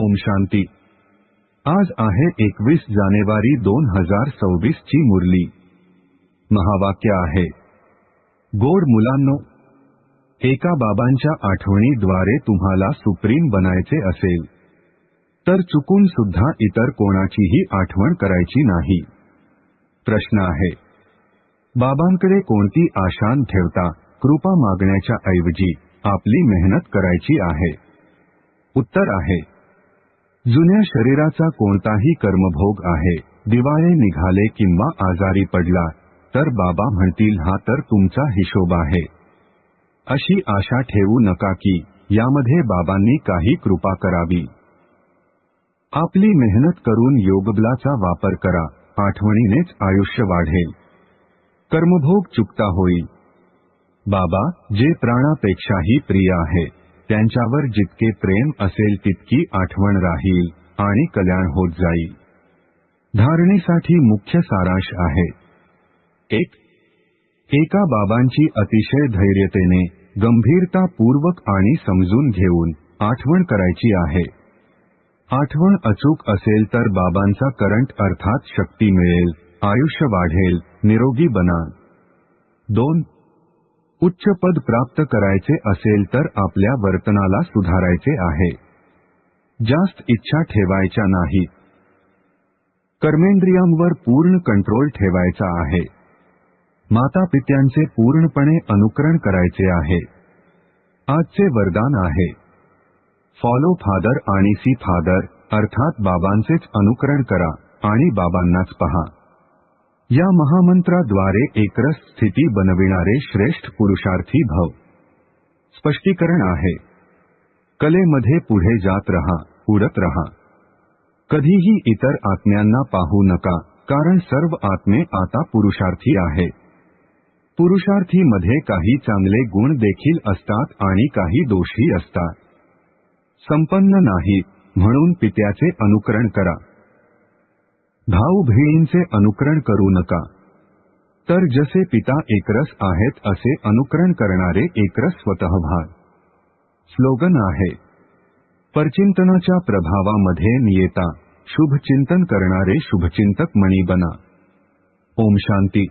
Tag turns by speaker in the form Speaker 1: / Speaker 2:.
Speaker 1: ओम शांती। आज आहे एकवीस जानेवारी दोन हजार सव्वीस ची मुरली। महावाक्य आहे गोड मुलांनो एका बाबांच्या आठवणीद्वारे तुम्हाला सुप्रीम बनायचे असेल तर चुकून सुद्धा इतर कोणाचीही आठवण करायची नाही. प्रश्न आहे बाबांकडे कोणती आशान ठेवता कृपा मागण्याच्या ऐवजी आपली मेहनत करायची आहे? उत्तर आहे जुन्या शरीराचा कोणताही कर्मभोग आहे. दिवाळे निघाले किंवा आजारी पडला तर बाबा म्हणतील हा तर तुमचा हिशोब आहे. अशी आशा ठेवू नका की यामध्ये बाबांनी काही कृपा करावी. आपली मेहनत करून योगबलाचा वापर करा. आठवणीनेच आयुष्य वाढेल. कर्मभोग चुकता होईल. बाबा जे प्राणापेक्षाही प्रिय आहे. त्यांच्यावर जितके प्रेम असेल तितकी आठवण राहील आणि कल्याण होत जाईल. धारणेसाठी मुख्य सारांश आहे. एक एका बाबांची अतिशय धैर्यतेने गंभीरतापूर्वक आणि समजून घेऊन आठवण करायची आहे. आठवण अचूक असेल तर बाबांचा करंट अर्थात शक्ती मिळेल आयुष्य वाढेल निरोगी बना. दोन उच्च पद प्राप्त करायचे असेल तर आपल्या वर्तनाला सुधारायचे आहे. जास्त इच्छा ठेवायच्या नाही. कर्मेंद्रियांवर पूर्ण कंट्रोल ठेवायचा आहे. माता पित्यांचे पूर्णपणे अनुकरण करायचे आहे. आजचे वरदान आहे. फॉलो फादर आणि सी फादर अर्थात बाबांचेच अनुकरण करा आणि बाबांनाच पहा. या महामंत्राद्वारे एकरस स्थिती बनविणारे श्रेष्ठ पुरुषार्थी भव. स्पष्टीकरण आहे. कलेमध्ये पुढे जात रहा उडत रहा. कधीही इतर आत्म्यांना पाहू नका कारण सर्व आत्मे आता पुरुषार्थी आहे. पुरुषार्थीमध्ये काही चांगले गुण देखील असतात आणि काही दोषही असतात. संपन्न नाही म्हणून पित्याचे अनुकरण करा. भाऊ बहिणींचे अनुकरण करू नका. तर जसे पिता एकरस आहेत असे अनुकरण करणारे एकरस स्वतः भाग स्लोगन आहे परचिंतनाच्या प्रभावामध्ये नियेता शुभचिंतन करणारे शुभचिंतक मणी बना ओम शांती.